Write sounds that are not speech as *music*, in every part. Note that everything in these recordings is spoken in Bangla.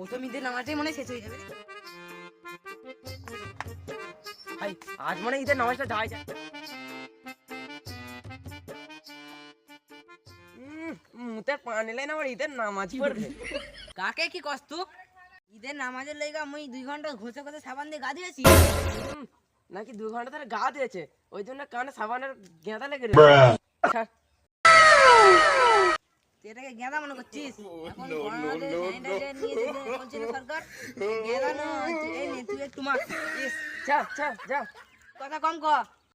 প্রথম ঈদের নামাজটাই মনে শেষ হয়ে যাবে। ভাই আজ মনে ঈদের নামাজটা যায় উম, মুতের পান এলে না আমার ঈদের নামাজ পড়বে। কাকে কি কষ্ট? ঈদের নামাজের লেগা মুই দুই ঘণ্টা ঘষে ঘষে সাবান দিয়ে গা দিয়েছি। নাকি দু ঘণ্টা ধরে গা দিয়েছে? ওই জন্য কানে সাবানের গেঁদা লেগে। তুই এটাকে গেঁদা মনে করছিস? এখন স্যানিটাইজার নিয়ে যেতে সরকার গেঁদা নয় এই নে, তুই একটু মাখ ইস, যা যা যা। কথা কম ক।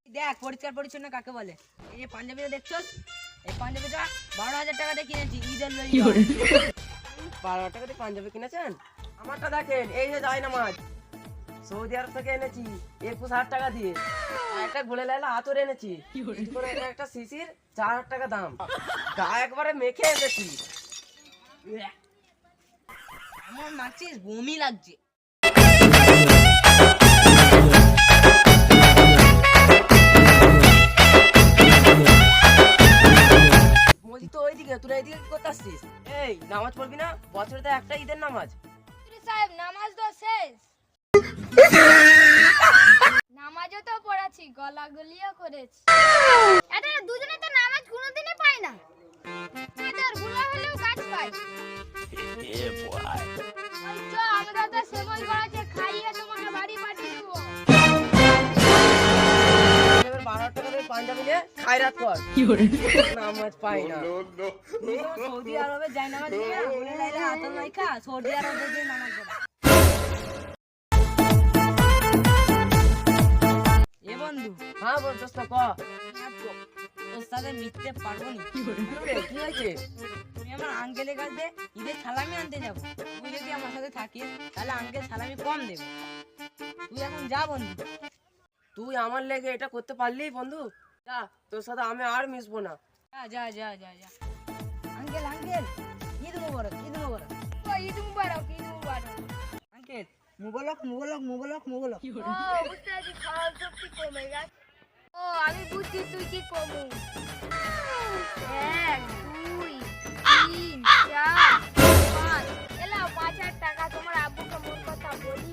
দেখ পরিষ্কার পরিচ্ছন্ন কাকে বলে? এই যে পাঞ্জাবিটা দেখছস? এই পাঞ্জাবিটা বারো হাজার টাকা দিয়ে কিনেছি ঈদের লই বারো টাকা দিয়ে পাঞ্জাবি কিনেছেন? আমারটা দেখেন এই যে যায় নামাজ সৌদি আরব থেকে এনেছি একুশ হাজার টাকা দিয়ে। একটা ঘুরে লাইলা আতর এনেছি। একটা শিশির চার হাজার টাকা দাম। গা একবারে মেখে এনেছি। বমি লাগছে। তো ওইদিকে তোরা এইদিকে কি করতে আসছিস? এই নামাজ পড়বি না? বছরে তো একটা ঈদের নামাজ। সাহেব নামাজ তো শেষ। নামাজও তো পড়াছি গলাগলিও করেছি। এটা দুজনে তো নামাজ কোনোদিনই পায় না। চাদরগুলো হলেও গাছ পায়। আমরা তো সেবন করাছে খাইয়ে তোমাকে বাড়ি পাঠিয়ে দেবো। বারো টাকা দিয়ে পাঞ্জাবি নিয়ে খায়রাত কর। নামাজ পাই না। সৌদি আরবে যাই নামাজ সৌদি আরবে যে নামাজ ক? তোর সাথে মিথ্যে পারব নি কি হয়েছে? আমি আমার আঙ্কেলের কাছে ঈদের সালামি আনতে যাব। তুই যদি আমার সাথে থাকিস তাহলে আঙ্কেল সালামি কম দেবে। তুই এখন যা বন্ধু। তুই আমার লেগে এটা করতে পারলি বন্ধু? যা তোর সাথে আমি আর মিশবো না। যা যা যা যা যা। আঙ্কেল আঙ্কেল ঈদ মুবারক ঈদ মুবারক। ঈদ মুবারক ঈদ মুবারক। আঙ্কেল মুবারক মুবারক মুবারক মুবারক। ও বুঝতে পারছি খাওয়ার শক্তি কমে গেছে। ও আমি বুঝছি তুই কি কমু। এক দুই তিন চার পাঁচ। এলা পাঁচ হাজার টাকা তোমার আব্বুকে মন কথা বলি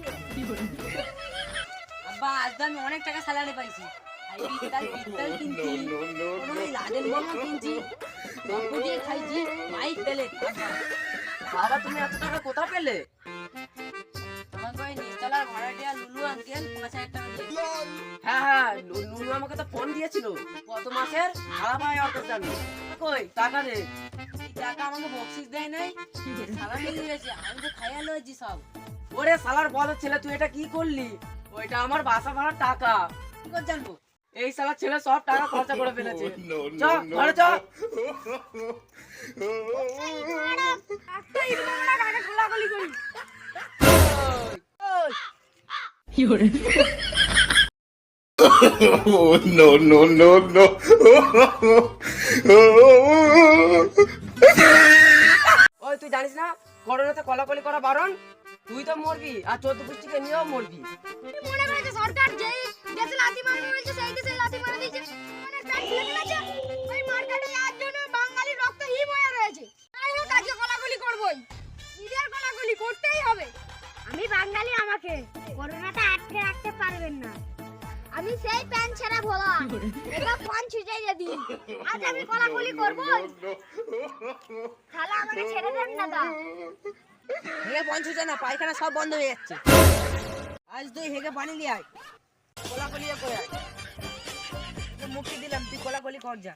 আব্বা আজ আমি অনেক টাকা স্যালারি পাইছি। পিস্তল পিস্তল কিনছি। লাদেন বোমা কিনছি। খাইছি। বাইক পেলে বাবা তুমি এত টাকা কোথা পেলে? লুলু পাঁচ হাজার টাকা হ্যাঁ হ্যাঁ আমাকে তো ফোন দিয়েছিল। কত মাসের ভাড়া পাই অত জানি। কই টাকা দে। টাকা আমাকে বকশিস দেয় নাই। সালামি দিয়েছে আমি তো খাইয়া লয়েছি সব। ওরে সালার বল ছেলে তুই এটা কি করলি? ওইটা আমার বাসা ভাড়ার টাকা। কি করে জানব? এই সালার ছেলে সব টাকা খরচা করে ফেলেছে। *laughs* চ ঘরে চ। Oh no no no no! ওই তুই জানিস না করোনাতে কলাকলি করা বারণ? তুই তো মরবি আর চোদ্দ পুষ্টিকে নিয়েও মরবি। মনে করেছে সরকার যেই দেশে লাথি মারবে বলছে সেই দেশে লাথি মারা দিয়েছে। মানে ওই মার্কেটে করোনাটা আটকে রাখতে পারবেন না। আমি সেই প্যান ছেড়া ভোলা। এটা পান ছুটে যদি আজ আমি গলাগলি করব। তাহলে আমাকে ছেড়ে দেন না দা হেগে পঞ্চাশ না, পায়খানা সব বন্ধ হয়ে যাচ্ছে। আজ তুই হেগে পানি নিয়ে আয়। কোলাকলি করে আয়। মুক্তি দিলাম, তুই কোলাকলি কর যা।